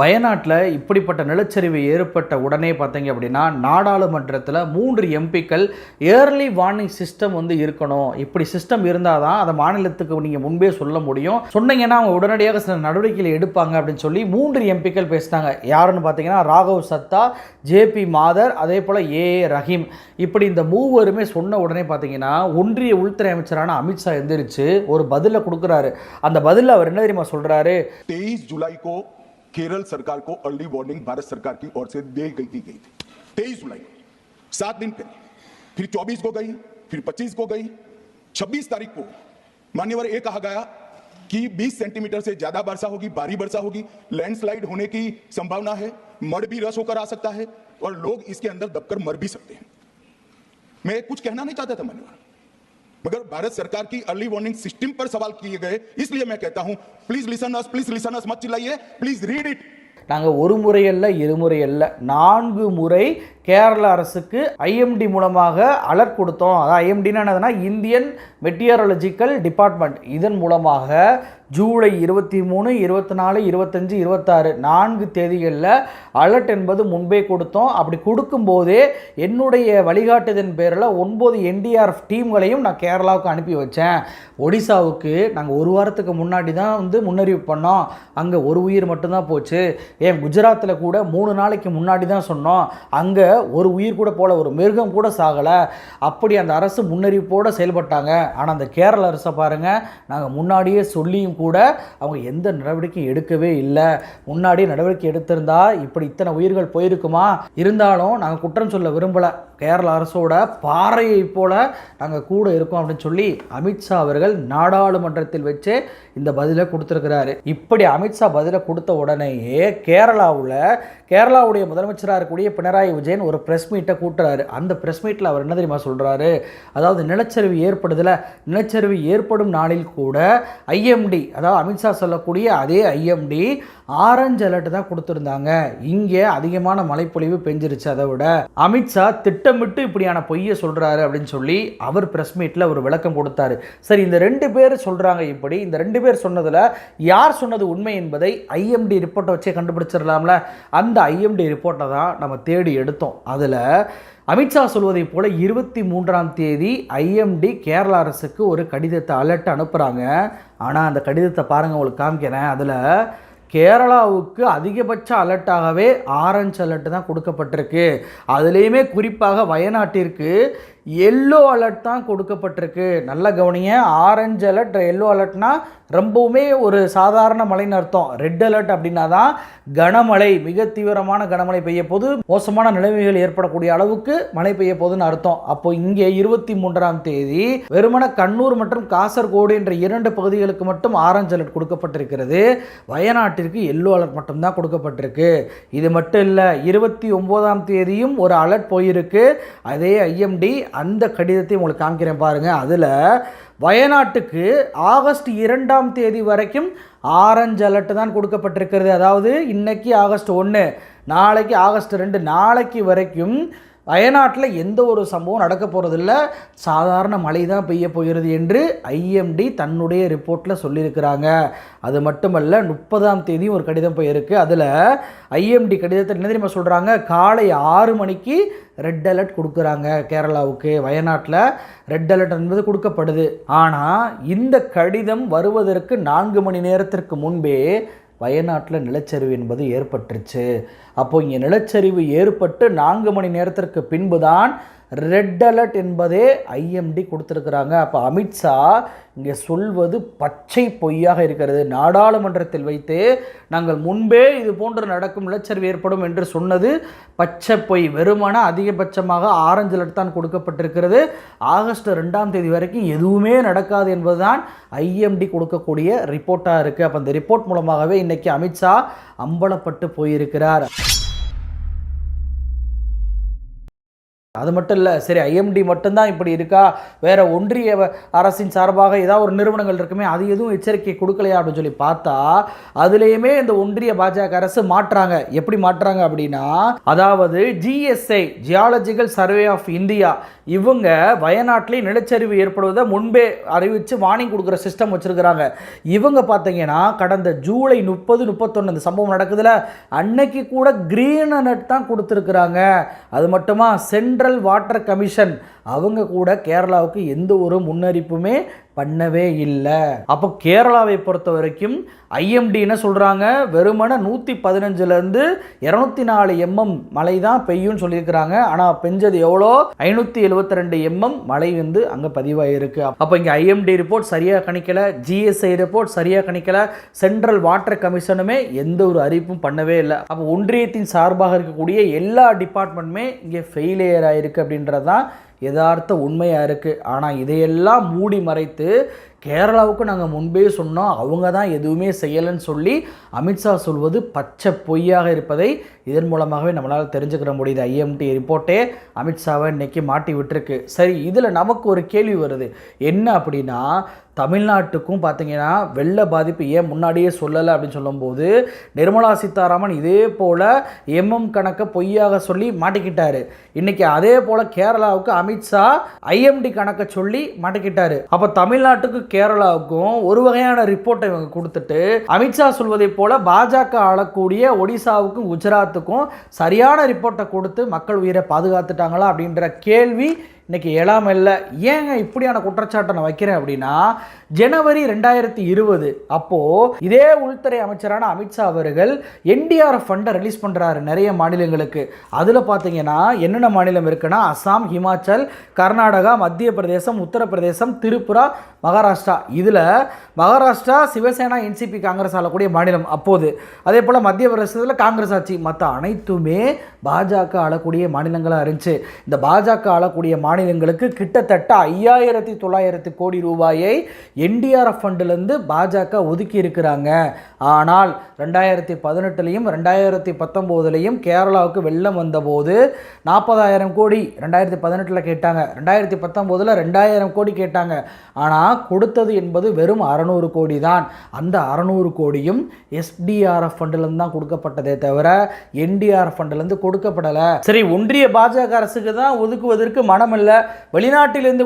வயநாட்டில் இப்படிப்பட்ட நிலச்சரிவு ஏற்பட்ட உடனே பார்த்தீங்க அப்படின்னா நாடாளுமன்றத்தில் மூன்று எம்பிக்கள் ஏர்லி வார்னிங் சிஸ்டம் வந்து இருக்கணும். இப்படி சிஸ்டம் இருந்தால் தான் அதை மாநிலத்துக்கு நீங்கள் முன்பே சொல்ல முடியும். சொன்னீங்கன்னா அவங்க உடனடியாக சில நடவடிக்கைகள் எடுப்பாங்க அப்படின்னு சொல்லி மூன்று எம்பிக்கள் பேசினாங்க. யாருன்னு பார்த்தீங்கன்னா ராகவ் சத்தா ஜேபி மாதர் அதே போல் ஏ ரஹீம். இப்படி இந்த மூவருமே சொன்ன உடனே பார்த்தீங்கன்னா ஒன்றிய உள்துறை அமைச்சரான அமித்ஷா எந்திரிச்சு ஒரு பதிலை கொடுக்குறாரு. அந்த பதிலில் அவர் என்ன தெரியுமா சொல்கிறாரு தெய்ஸ் ஜூலை केरल सरकार को अर्ली वार्निंग भारत सरकार की ओर से दे गई दी गई थी। तेईस जुलाई सात दिन पहले। फिर चौबीस को गई, फिर पच्चीस को गई, छब्बीस तारीख को मान्यवर ये कहा गया कि 20 सेंटीमीटर से ज़्यादा वर्षा होगी, भारी वर्षा होगी लैंडस्लाइड होने की संभावना है मड भी रस होकर आ सकता है और लोग इसके अंदर दबकर मर भी सकते हैं। मैं कुछ कहना नहीं चाहता था मान्यवर। मगर भारत सरकार की अर्ली वार्निंग सिस्टम पर सवाल किए गए इसलिए मैं कहता हूं please listen us please listen us मत चिल्लाइए प्लीज रीड इट நாங்கள் ஒரு முறை அல்ல இருமுறை அல்ல நான்கு முறை கேரள அரசுக்கு ஐஎம்டி மூலமாக அலர்ட் கொடுத்தோம் அதான் ஐஎம்டினா என்னதுன்னா இந்தியன் மெட்டியரலஜிக்கல் டிபார்ட்மெண்ட் இதன் மூலமாக ஜூலை இருபத்தி மூணு இருபத்தி நாலு இருபத்தஞ்சு இருபத்தாறு நான்கு தேதிகளில் அலர்ட் என்பது முன்பே கொடுத்தோம். அப்படி கொடுக்கும்போதே என்னுடைய வழிகாட்டுதன் பேரில் ஒன்பது என்டிஆர்எஃப் டீம்களையும் நான் கேரளாவுக்கு அனுப்பி வச்சேன். ஒடிசாவுக்கு நாங்கள் ஒரு வாரத்துக்கு முன்னாடி தான் வந்து முன்னறிவிப்பு பண்ணோம். அங்கே ஒரு உயிர் மட்டும்தான் போச்சு. ஏன் குஜராத்தில் கூட மூணு நாளைக்கு முன்னாடி தான் சொன்னோம். அங்கே ஒரு உயிர் கூட போல ஒரு மிருகம் கூட சாகலை. அப்படி அந்த அரசு முன்னறிவிப்போடு செயல்பட்டாங்க. ஆனால் அந்த கேரள அரசை பாருங்கள் நாங்கள் முன்னாடியே சொல்லியும் கூட கூட அவங்க எந்த நடவடிக்கையும் எடுக்கவே இல்லை. முன்னாடி நடவடிக்கை எடுத்திருந்தா இப்படி இத்தனை உயிர்கள் போயிருக்குமா? இருந்தாலும் நாங்கள் குற்றம் சொல்ல விரும்பலை. கேரள அரசோட பாறையை போல நாங்கள் கூட இருக்கோம் அப்படின்னு சொல்லி அமித்ஷா அவர்கள் நாடாளுமன்றத்தில் வச்சு இந்த பதிலை கொடுத்துருக்கிறாரு. இப்படி அமித்ஷா பதிலை கொடுத்த உடனேயே கேரளாவில் கேரளாவுடைய முதலமைச்சராக இருக்கக்கூடிய பினராயி விஜயன் ஒரு ப்ரெஸ் மீட்டை கூட்டுறாரு. அந்த ப்ரெஸ் மீட்டில் அவர் என்ன தெரியுமா சொல்கிறாரு அதாவது நிலச்சரிவு ஏற்படுதில். நிலச்சரிவு ஏற்படும் நாளில் கூட ஐஎம்டி அதாவது அமித்ஷா சொல்லக்கூடிய அதே ஐஎம்டி ஆரஞ்சு அலர்ட் தான் கொடுத்துருந்தாங்க. இங்கே அதிகமான மழைப்பொழிவு பெஞ்சிருச்சு அதை விட. அமித்ஷா திட்டமிட்டு இப்படியான பொய்யை சொல்கிறாரு அப்படின்னு சொல்லி அவர் ப்ரெஸ் மீட்டில் ஒரு விளக்கம் கொடுத்தாரு. சரி இந்த ரெண்டு பேர் சொல்கிறாங்க இப்படி. இந்த ரெண்டு பேர் சொன்னதில் யார் சொன்னது உண்மை என்பதை ஐஎம்டி ரிப்போர்ட்டை வச்சே கண்டுபிடிச்சிடலாம்ல. அந்த ஐஎம்டி ரிப்போர்ட்டை தான் நம்ம தேடி எடுத்தோம். அதில் அமித்ஷா சொல்வதைப் போல இருபத்தி மூன்றாம் தேதி ஐஎம்டி கேரளா அரசுக்கு ஒரு கடிதத்தை அலர்ட் அனுப்புகிறாங்க ஆனால் அந்த கடிதத்தை பாருங்கள் உங்களுக்கு காமிக்கிறேன். அதில் கேரளாவுக்கு அதிகபட்ச அலர்ட்டாகவே ஆரஞ்சு அலர்ட் தான் கொடுக்கப்பட்டிருக்கு. அதுலேயுமே குறிப்பாக வயநாட்டிற்கு எல்லோ அலர்ட் தான் கொடுக்கப்பட்டிருக்கு. நல்ல கவனிங்க. ஆரஞ்சு அலர்ட் எல்லோ அலர்ட்னா ரொம்பவுமே ஒரு சாதாரண மழைன்னு அர்த்தம். ரெட் அலர்ட் அப்படின்னா தான் கனமழை மிக தீவிரமான கனமழை பெய்ய போது மோசமான நிலைமைகள் ஏற்படக்கூடிய அளவுக்கு மழை பெய்ய போதுன்னு அர்த்தம். அப்போ இங்கே இருபத்தி மூன்றாம் தேதி வெறுமன கண்ணூர் மற்றும் காசர்கோடு என்ற இரண்டு பகுதிகளுக்கு மட்டும் ஆரஞ்சு அலர்ட் கொடுக்கப்பட்டிருக்கிறது. வயநாட்டிற்கு எல்லோ அலர்ட் மட்டும்தான் கொடுக்கப்பட்டிருக்கு. இது மட்டும் இல்லை இருபத்தி ஒம்போதாம் தேதியும் ஒரு அலர்ட் போயிருக்கு. அதே ஐஎம்டி அந்த கடிதத்தை உங்களுக்கு காமிக்கிறேன் பாருங்கள் அதில் வயநாட்டுக்கு ஆகஸ்ட் இரண்டாம் தேதி வரைக்கும் ஆரஞ்சு அலர்ட் தான் கொடுக்கப்பட்டிருக்கிறது. அதாவது இன்றைக்கி ஆகஸ்ட் ஒன்று நாளைக்கு ஆகஸ்ட் ரெண்டு நாளைக்கு வரைக்கும் வயநாட்டில் எந்த ஒரு சம்பவம் நடக்க போகிறதில்ல சாதாரண மழை தான் பெய்ய போகிறது என்று ஐஎம்டி தன்னுடைய ரிப்போர்ட்டில் சொல்லியிருக்கிறாங்க. அது மட்டுமல்ல முப்பதாம் தேதியும் ஒரு கடிதம் போயிருக்கு. அதில் ஐஎம்டி கடிதத்தை என்ன தெரியுமா சொல்கிறாங்க காலை ஆறு மணிக்கு ரெட் அலர்ட் கொடுக்குறாங்க கேரளாவுக்கு வயநாட்டில். ரெட் அலர்ட் என்பது கொடுக்கப்படுது. ஆனால் இந்த கடிதம் வருவதற்கு நான்கு மணி நேரத்திற்கு முன்பே வயநாட்டில் நிலச்சரிவு என்பது ஏற்பட்டுருச்சு. அப்போ இங்கே நிலச்சரிவு ஏற்பட்டு நான்கு மணி நேரத்திற்கு பின்பு தான் ரெட் அலர்ட் என்பதே ஐஎம்டி கொடுத்துருக்குறாங்க. அப்போ அமித்ஷா இங்கே சொல்வது பச்சை பொய்யாக இருக்கிறது. நாடாளுமன்றத்தில் வைத்து நாங்கள் முன்பே இது போன்று நடக்கும் நிலச்சரிவு ஏற்படும் என்று சொன்னது பச்சை பொய். வெறுமன அதிகபட்சமாக ஆரஞ்சு அலர்ட் தான் கொடுக்கப்பட்டிருக்கிறது. ஆகஸ்ட் ரெண்டாம் தேதி வரைக்கும் எதுவுமே நடக்காது என்பதுதான் ஐஎம்டி கொடுக்கக்கூடிய ரிப்போர்ட்டாக இருக்குது அப்போ அந்த ரிப்போர்ட் மூலமாகவே இன்றைக்கி அமித்ஷா அம்பலப்பட்டு போயிருக்கிறார். அது மட்டும் இல்லை சரி ஐஎம்டி மட்டும்தான் இப்படி இருக்கா? வேற ஒன்றிய அரசின் சார்பாக ஏதாவது ஒரு நிறுவனங்கள் இருக்குமே அது எதுவும் எச்சரிக்கை கொடுக்கலையா அப்படின்னு சொல்லி பார்த்தா அதுலேயுமே இந்த ஒன்றிய பாஜக அரசு மாற்றுறாங்க எப்படி மாற்றுறாங்க அப்படின்னா அதாவது GSI geological survey of India இவங்க வயநாட்டிலே நிலச்சரிவு ஏற்படுவதை முன்பே அறிவித்து வார்னிங் கொடுக்குற சிஸ்டம் வச்சுருக்கிறாங்க. இவங்க பார்த்தீங்கன்னா கடந்த ஜூலை முப்பது முப்பத்தொன்று இந்த சம்பவம் நடக்குதுல அன்னைக்கு கூட க்ரீன் அலர்ட் தான் கொடுத்துருக்குறாங்க. அது மட்டுமா மினரல் வாட்டர் கமிஷன் அவங்க கூட கேரளாவுக்கு எந்த ஒரு முன்னறிப்புமே பண்ணவே இல்லை. அப்போ கேரளாவை பொறுத்த வரைக்கும் ஐஎம்டி என்ன சொல்கிறாங்க வெறுமன நூற்றி பதினஞ்சுலேருந்து இரநூத்தி நாலு எம்எம் மழை தான் பெய்யும்னு சொல்லியிருக்கிறாங்க. ஆனால் பெஞ்சது எவ்வளோ? ஐநூற்றி எழுபத்தி ரெண்டு எம்எம் மழை வந்து அங்கே பதிவாயிருக்கு. அப்போ இங்கே ஐஎம்டி ரிப்போர்ட் சரியாக கணிக்கலை. ஜிஎஸ்ஐ ரிப்போர்ட் சரியாக கணிக்கலை. சென்ட்ரல் வாட்டர் கமிஷனுமே எந்த ஒரு அறிவிப்பும் பண்ணவே இல்லை. அப்போ ஒன்றியத்தின் சார்பாக இருக்கக்கூடிய எல்லா டிபார்ட்மெண்ட்டுமே இங்கே ஃபெயிலியர் ஆயிருக்கு அப்படின்றது தான் யதார்த்த உண்மையாக இருக்குது ஆனால் இதையெல்லாம் மூடி மறைத்து கேரளாவுக்கு நாங்கள் முன்பே சொன்னோம் அவங்க தான் எதுவுமே செய்யலைன்னு சொல்லி அமித்ஷா சொல்வது பச்சை பொய்யாக இருப்பதை இதன் மூலமாகவே நம்மளால் தெரிஞ்சுக்கிற முடியுது. ஐஎம்டி ரிப்போர்ட்டே அமித்ஷாவை இன்னைக்கு மாட்டி விட்டுருக்கு. சரி இதில் நமக்கு ஒரு கேள்வி வருது. என்ன அப்படின்னா தமிழ்நாட்டுக்கும் பார்த்தீங்கன்னா வெள்ள பாதிப்பு ஏன் முன்னாடியே சொல்லலை அப்படின்னு சொல்லும்போது நிர்மலா சீதாராமன் இதே போல் எம்எம் கணக்கை பொய்யாக சொல்லி மாட்டிக்கிட்டாரு. இன்றைக்கி அதே போல் கேரளாவுக்கு அமித்ஷா ஐஎம்டி கணக்கை சொல்லி மாட்டிக்கிட்டாரு. அப்போ தமிழ்நாட்டுக்கு கேரளாவுக்கும் ஒரு வகையான ரிப்போர்ட்டை இவங்க கொடுத்துட்டு அமித்ஷா சொல்வதை போல பாஜக ஆளக்கூடிய ஒடிசாவுக்கும் குஜராத்துக்கும் சரியான ரிப்போர்ட்டை கொடுத்து மக்கள் உயிரை பாதுகாத்துட்டாங்களா அப்படின்ற கேள்வி இன்றைக்கி எழாம இல்லை ஏங்க இப்படியான குற்றச்சாட்டை நான் வைக்கிறேன் அப்படின்னா ஜனவரி ரெண்டாயிரத்தி இருபது அப்போது இதே உள்துறை அமைச்சரான அமித்ஷா அவர்கள் என்டிஆர்எஃப் ஃபண்டை ரிலீஸ் பண்ணுறாரு நிறைய மாநிலங்களுக்கு. அதில் பார்த்தீங்கன்னா என்னென்ன மாநிலம் இருக்குன்னா அசாம் ஹிமாச்சல் கர்நாடகா மத்திய பிரதேசம் உத்தரப்பிரதேசம் திரிபுரா மகாராஷ்டிரா. இதில் மகாராஷ்டிரா சிவசேனா என்சிபி காங்கிரஸ் ஆளக்கூடிய மாநிலம் அப்போது. அதே போல் மத்திய பிரதேசத்தில் காங்கிரஸ் ஆட்சி. மற்ற அனைத்துமே பாஜக ஆளக்கூடிய மாநிலங்களாக இருந்துச்சு. இந்த பாஜக ஆளக்கூடிய மாநிலங்களுக்கு கிட்டத்தட்ட ஐயாயிரத்தி தொள்ளாயிரத்து கோடி ரூபாயை என்டிஆர்எஃப் ஃபண்டிலேருந்து பாஜக ஒதுக்கி இருக்கிறாங்க. ஆனால் ரெண்டாயிரத்தி பதினெட்டுலையும் ரெண்டாயிரத்தி பத்தொம்போதுலேயும் கேரளாவுக்கு வெள்ளம் வந்தபோது நாற்பதாயிரம் கோடி ரெண்டாயிரத்தி பதினெட்டில் கேட்டாங்க. ரெண்டாயிரத்தி பத்தொம்போதில் ரெண்டாயிரம் கோடி கேட்டாங்க. ஆனால் கொடுத்தது என்பது வெறும் அறநூறு கோடி தான் அந்த அறநூறு கோடியும் எஸ்டிஆர்எஃப் ஃபண்டிலேருந்து தான் கொடுக்கப்பட்டதே தவிர என்டிஆர்எஃப் ஃபண்டிலேருந்து கொடுக்கப்படலை. சரி ஒன்றிய பாஜக அரசுக்கு தான் ஒதுக்குவதற்கு மனம் இல்லை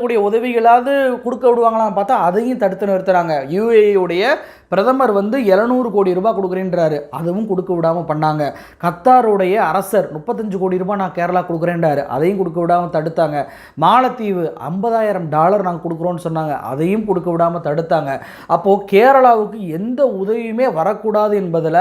கூடிய உதவிகளாவது கொடுக்க விடுவாங்களான்னு பார்த்தா அதையும் தடுத்து நிறுத்துகிறாங்க UAE உடைய பிரதமர் வந்து எழுநூறு கோடி ரூபாய் கொடுக்குறேன்றாரு. அதுவும் கொடுக்க விடாமல் பண்ணாங்க. கத்தாருடைய அரசர் முப்பத்தஞ்சு கோடி ரூபாய் நான் கேரளா கொடுக்குறேன்றாரு. அதையும் கொடுக்க விடாமல் தடுத்தாங்க. மாலத்தீவு ஐம்பதாயிரம் டாலர் நாங்கள் கொடுக்குறோன்னு சொன்னாங்க. அதையும் கொடுக்க விடாமல் தடுத்தாங்க. அப்போது கேரளாவுக்கு எந்த உதவியுமே வரக்கூடாது என்பதில்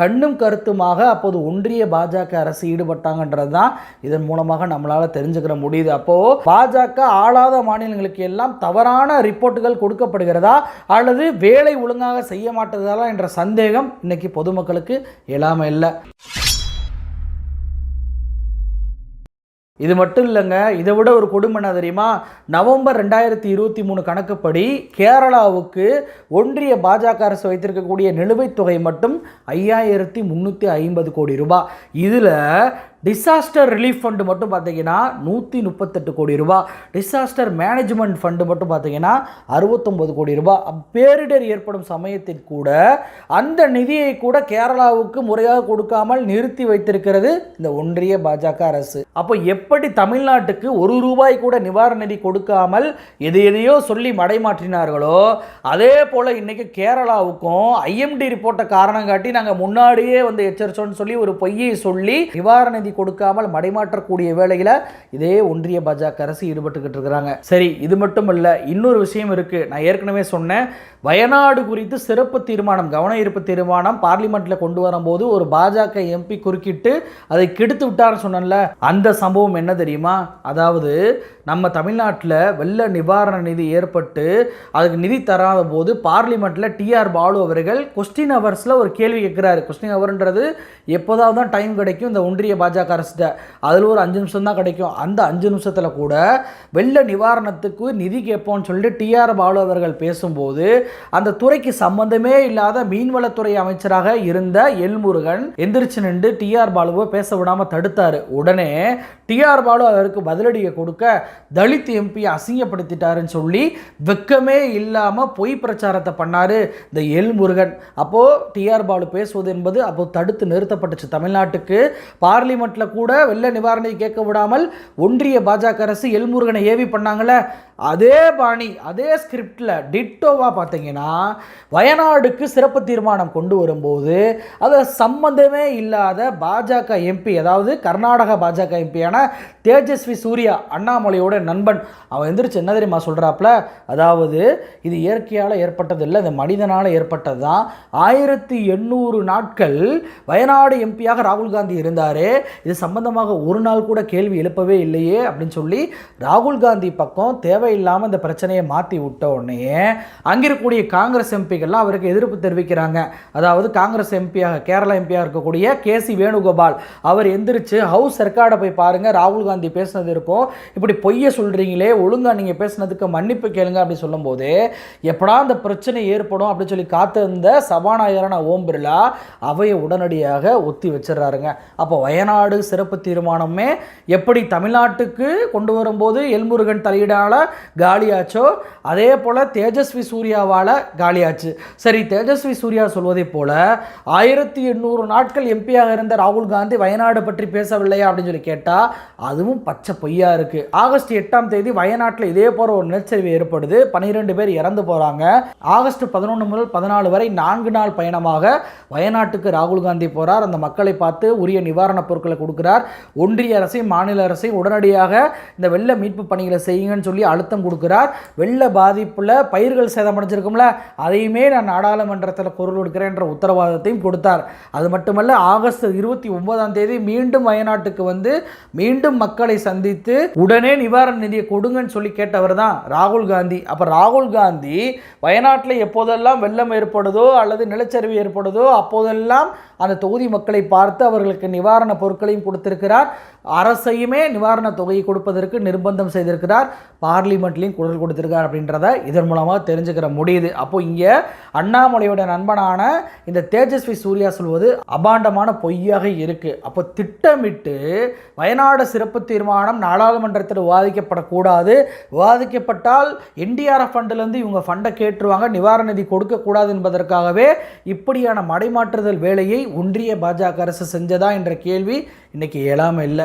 கண்ணும் கருத்துமாக அப்போது ஒன்றிய பாஜக அரசு ஈடுபட்டாங்கன்றது தான் இதன் மூலமாக நம்மளால் தெரிஞ்சுக்கிற முடியுது. அப்போது பாஜக ஆளாத மாநிலங்களுக்கு எல்லாம் தவறான ரிப்போர்ட்டுகள் கொடுக்கப்படுகிறதா? அல்லது வேலை ஒழுங்காக செய்ய மாட்டதாலா என்ற சந்தேகம் இன்னைக்கு பொதுமக்களுக்கு எழாமல் இல்லை. இது மட்டும் இல்லைங்க இதை விட ஒரு கொடுமை என்ன தெரியுமா? நவம்பர் ரெண்டாயிரத்தி இருபத்தி மூணு கணக்குப்படி கேரளாவுக்கு ஒன்றிய பாஜக அரசு வைத்திருக்கக்கூடிய நிலுவைத் தொகை மட்டும் ஐயாயிரத்தி முந்நூற்றி ஐம்பது கோடி ரூபாய் இதில் டிசாஸ்டர் ரிலீஃப் ஃபண்டு மட்டும் பார்த்தீங்கன்னா நூற்றி முப்பத்தெட்டு கோடி ரூபா. டிசாஸ்டர் மேனேஜ்மெண்ட் ஃபண்டு மட்டும் பார்த்தீங்கன்னா அறுபத்தொம்பது கோடி ரூபா. பேரிடர் ஏற்படும் சமயத்தில் கூட அந்த நிதியை கூட கேரளாவுக்கு முறையாக கொடுக்காமல் நிறுத்தி வைத்திருக்கிறது இந்த ஒன்றிய பாஜக அரசு. அப்போ எப்படி தமிழ்நாட்டுக்கு ஒரு ரூபாய் கூட நிவாரண நிதி கொடுக்காமல் எது எதையோ சொல்லி மடைமாற்றினார்களோ அதே போல் இன்றைக்கி கேரளாவுக்கும் ஐஎம்டி ரிப்போர்ட்டை காரணம் காட்டி நாங்கள் முன்னாடியே வந்து எச்சரிச்சோன்னு சொல்லி ஒரு பொய்யை சொல்லி நிவாரண நிதி கொடுக்காமல் மடைமாற்றக்கூடிய வேலையில் இதே ஒன்றிய பாஜக அரசு ஈடுபட்டுக்கிட்டு இருக்கிறாங்க. சரி இது மட்டும் இல்லை இன்னொரு விஷயம் இருக்கு. நான் ஏற்கனவே சொன்னேன் வயநாடு குறித்து சிறப்பு தீர்மானம் கவன ஈர்ப்பு தீர்மானம் பார்லிமெண்ட்டில் கொண்டு வரும்போது ஒரு பாஜக எம்பி குறுக்கிட்டு அதை கெடுத்து விட்டார்னு சொன்னேன்ல. அந்த சம்பவம் என்ன தெரியுமா? அதாவது நம்ம தமிழ்நாட்டில் வெள்ள நிவாரண நிதி ஏற்பட்டு அதுக்கு நிதி தராத போது பார்லிமெண்ட்டில் டிஆர் பாலு அவர்கள் கொஸ்டின் அவர்ஸில் ஒரு கேள்வி கேட்குறாரு. கொஸ்டின் அவர்ன்றது எப்போதாவது தான் டைம் கிடைக்கும். இந்த ஒன்றிய பாஜக அரசிட்ட அதில் ஒரு அஞ்சு நிமிஷம் தான் கிடைக்கும். அந்த அஞ்சு நிமிஷத்தில் கூட வெள்ள நிவாரணத்துக்கு நிதி கேட்போம்னு சொல்லிட்டு டிஆர் பாலு அவர்கள் பேசும்போது அந்த துறைக்கு சம்பந்தமே இல்லாத மீன்வளத்துறை அமைச்சராக இருந்த எல்முருகன் எந்திரிச்சு நின்று டிஆர் பாலுவை பேச விடாமல் தடுத்தார். உடனே டிஆர் பாலு அவருக்கு பதிலடியை கொடுக்க தலித் எம்பி அசிங்கப்படுத்திட்டாருன்னு சொல்லி வெக்கமே இல்லாம பொய் பிரச்சாரத்தை பண்ணாரு இந்த எல் முருகன். அப்போ டிஆர் பாலு பேசுவது என்பது அப்போ தடுத்து நிறுத்தப்பட்டுச்சு தமிழ்நாட்டுக்கு. பார்லிமெண்ட்ல கூட வெள்ள நிவாரணை கேட்க விடாமல் ஒன்றிய பாஜக அரசு எல் முருகனை ஏவி பண்ணாங்களே. அதே பாணி அதே ஸ்கிரிப்டில் டிட்டோவாக பார்த்தீங்கன்னா வயநாடுக்கு சிறப்பு தீர்மானம் கொண்டு வரும்போது அது சம்பந்தமே இல்லாத பாஜக எம்பி அதாவது கர்நாடக பாஜக எம்பியான தேஜஸ்வி சூர்யா அண்ணாமலையோட நண்பன் அவன் எந்திரிச்சு என்ன தெரியுமா சொல்கிறாப்புல அதாவது இது இயற்கையால் ஏற்பட்டது இல்லை மனிதனால் ஏற்பட்டது தான் ஆயிரத்தி எண்ணூறு நாட்கள் வயநாடு எம்பியாக ராகுல் காந்தி இருந்தார் இது சம்பந்தமாக ஒரு நாள் கூட கேள்வி எழுப்பவே இல்லையே அப்படின்னு சொல்லி ராகுல் காந்தி பக்கம் தேவையில்லாமல் இந்த பிரச்சனையை மாற்றி விட்ட உடனே அங்கே இருக்கக்கூடிய காங்கிரஸ் எம்பிகள்லாம் அவருக்கு எதிர்ப்பு தெரிவிக்கிறாங்க. அதாவது காங்கிரஸ் எம்பியாக கேரளா எம்பியாக இருக்கக்கூடிய கே சி வேணுகோபால் அவர் எந்திரிச்சு ஹவுஸ் ரெக்கார்டை போய் பாருங்க ராகுல் காந்தி பேசினது இருக்கும். இப்படி பொய்யை சொல்கிறீங்களே ஒழுங்கா நீங்கள் பேசுனதுக்கு மன்னிப்பு கேளுங்க அப்படின்னு சொல்லும்போது எப்படா அந்த பிரச்சனை ஏற்படும் அப்படின்னு சொல்லி காத்திருந்த சபாநாயகரான ஓம் பிர்லா அவையை உடனடியாக ஒத்தி வச்சிடறாருங்க. அப்போ வயநாடு சிறப்பு தீர்மானமே எப்படி தமிழ்நாட்டுக்கு கொண்டு வரும்போது எல்முருகன் தலையீடால காலியாச்சோ அதே போல் தேஜஸ்வி சூர்யாவால் காலியாச்சு. சரி தேஜஸ்வி சூர்யா சொல்வதைப் போல ஆயிரத்தி எண்ணூறு நாட்கள் எம்பியாக இருந்த ராகுல் காந்தி வயநாடு பற்றி பேசவில்லையா அப்படின்னு சொல்லி கேட்டால் அதுவும் பச்சை பொய்யா இருக்கு. ஆகஸ்ட் எட்டாம் தேதி வயநாட்டில் இதே போல ஒரு நிலச்சரிவு ஏற்படுது. பன்னிரெண்டு பேர் இறந்து போகிறாங்க ஆகஸ்ட் பதினொன்று முதல் பதினாலு வரை நான்கு நாள் பயணமாக வயநாட்டுக்கு ராகுல் காந்தி போறார். அந்த மக்களை பார்த்து உரிய நிவாரணப் பொருட்களை கொடுக்கிறார். ஒன்றிய அரசையும் மாநில அரசையும் உடனடியாக இந்த வெள்ள மீட்பு பணிகளை செய்யுங்கன்னு சொல்லி அழுத்தம் கொடுக்கிறார். வெள்ள பாதிப்பில் பயிர்கள் சேதமடைஞ்சிருக்கும்ல அதையுமே நான் நாடாளுமன்றத்தில் குரல் கொடுக்கிறேன்ற உத்தரவாதத்தையும் கொடுத்தார். அது மட்டுமல்ல ஆகஸ்ட் இருபத்தி ஒன்பதாம் தேதி மீண்டும் வயநாட்டுக்கு வந்து மீண்டும் மக்களை சந்தித்து உடனே நிவாரண நிதியை கொடுங்கன்னு சொல்லி கேட்டவர் தான் ராகுல் காந்தி. அப்போ ராகுல் காந்தி வயநாட்டில் எப்போதெல்லாம் வெள்ளம் ஏற்படுதோ அல்லது நிலச்சரிவு ஏற்படுதோ அப்போதெல்லாம் அந்த தொகுதி மக்களை பார்த்து அவர்களுக்கு நிவாரண பொருட்களையும் கொடுத்திருக்கிறார். அரசையுமே நிவாரண தொகையை கொடுப்பதற்கு நிர்பந்தம் செய்திருக்கிறார். பார்லிமெண்ட்லையும் குரல் கொடுத்திருக்கார் அப்படின்றத இதன் மூலமாக தெரிஞ்சுக்கிற முடியுது. அப்போ இங்கே அண்ணாமலையோட நண்பனான இந்த தேஜஸ்வி சூர்யா சொல்வது அபாண்டமான பொய்யாக இருக்குது அப்போ திட்டமிட்டு வயநாடு சிறப்பு தீர்மானம் நாடாளுமன்றத்தில் விவாதிக்கப்படக்கூடாது. விவாதிக்கப்பட்டால் என்டிஆர்எஃப் ஃபண்டிலேருந்து இவங்க ஃபண்டை கேட்டுருவாங்க. நிவாரண நிதி கொடுக்கக்கூடாது என்பதற்காகவே இப்படியான மடைமாற்றுதல் வேலையை ஒன்றிய பாஜக அரசு செஞ்சதா என்ற கேள்வி இன்றைக்கி எழாமல் இல்லை.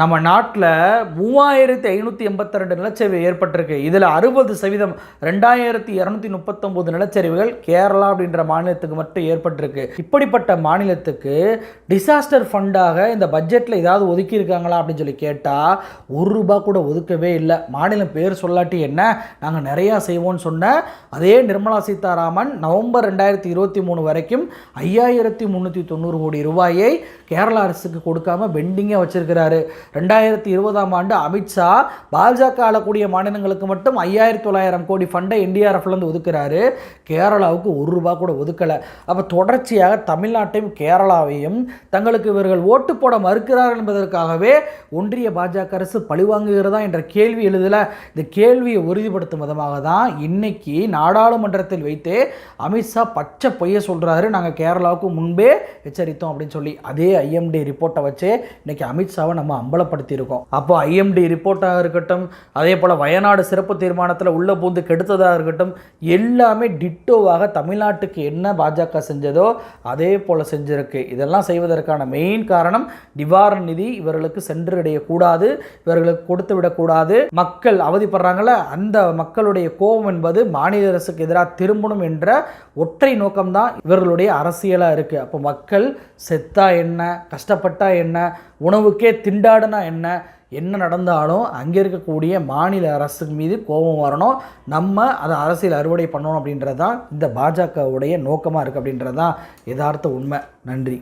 நம்ம நாட்டில் மூவாயிரத்தி ஐநூற்றி எண்பத்தி ரெண்டு நிலச்சரிவு ஏற்பட்டிருக்கு. இதில் அறுபது சதவீதம் ரெண்டாயிரத்தி இரநூத்தி முப்பத்தொம்போது நிலச்சரிவுகள் கேரளா அப்படின்ற மாநிலத்துக்கு மட்டும் ஏற்பட்டிருக்கு. இப்படிப்பட்ட மாநிலத்துக்கு டிசாஸ்டர் ஃபண்டாக இந்த பட்ஜெட்டில் ஏதாவது ஒதுக்கியிருக்காங்களா அப்படின்னு சொல்லி கேட்டால் ஒரு ரூபா கூட ஒதுக்கவே இல்லை. மாநிலம் பேர் சொல்லாட்டி என்ன? நாங்கள் நிறையா செய்வோம்னு சொன்ன அதே நிர்மலா சீதாராமன் நவம்பர் ரெண்டாயிரத்தி இருபத்தி மூணு வரைக்கும் ஐயாயிரத்தி முந்நூற்றி தொண்ணூறு கோடி ரூபாயை கேரளா அரசுக்கு கொடுக்காம பெண்டிங்காக வச்சுருக்கிறாரு. ரெண்டாயிரத்தி இருபதாம் ஆண்டு அமித்ஷா பாஜக ஆளக்கூடிய மாநிலங்களுக்கு மட்டும் ஐயாயிரத்தி தொள்ளாயிரம் கோடி ஃபண்டை என்டிஆர்எஃப்லேருந்து ஒதுக்குறாரு. கேரளாவுக்கு ஒரு ரூபா கூட ஒதுக்கலை. அப்போ தொடர்ச்சியாக தமிழ்நாட்டையும் கேரளாவையும் தங்களுக்கு இவர்கள் ஓட்டு போட மறுக்கிறார்கள் என்பதற்காகவே ஒன்றிய பாஜக அரசு பழிவாங்குகிறதா என்ற கேள்வி எழுதல. இந்த கேள்வியை உறுதிப்படுத்தும் விதமாக தான் இன்னைக்கு நாடாளுமன்றத்தில் வைத்தே அமித்ஷா பச்சை பொய்ய சொல்கிறாரு நாங்கள் கேரளாவுக்கு முன்பே எச்சரித்தோம் அப்படின்னு சொல்லி அதே ஐஎம்டி ரிப்போர்ட்டை வச்சு இன்னைக்கு அமித்ஷாவை நம்ம அம்பலப்படுத்தியிருக்கோம் அப்போ ஐஎம்டி ரிப்போர்ட்டாக இருக்கட்டும் அதே போல் வயநாடு சிறப்பு தீர்மானத்தில் உள்ளே பூந்து கெடுத்ததாக இருக்கட்டும் எல்லாமே டிட்டோவாக தமிழ்நாட்டுக்கு என்ன பாஜக செஞ்சதோ அதே போல் செஞ்சிருக்கு. இதெல்லாம் செய்வதற்கான மெயின் காரணம் நிவாரண நிதி. இவர்களுக்கு சென்றடையக்கூடாது இவர்களுக்கு கொடுத்து விடக்கூடாது மக்கள் அவதிப்படுறாங்கள அந்த மக்களுடைய கோபம் என்பது மாநில அரசுக்கு எதிராக திரும்பணும் என்ற ஒற்றை நோக்கம்தான் இவர்களுடைய அரசியலாக இருக்குது அப்போ மக்கள் செத்தா என்ன கஷ்டப்பட்டா என்ன உணவுக்கே திண்டாடுனா என்ன என்ன நடந்தாலும் அங்கே இருக்கக்கூடிய மாநில அரசு மீது கோபம் வரணும். நம்ம அதை அரசியல் அறுவடை பண்ணணும் அப்படின்றது தான் இந்த பாஜகவுடைய நோக்கமாக இருக்குது அப்படின்றது தான் யதார்த்த உண்மை. நன்றி.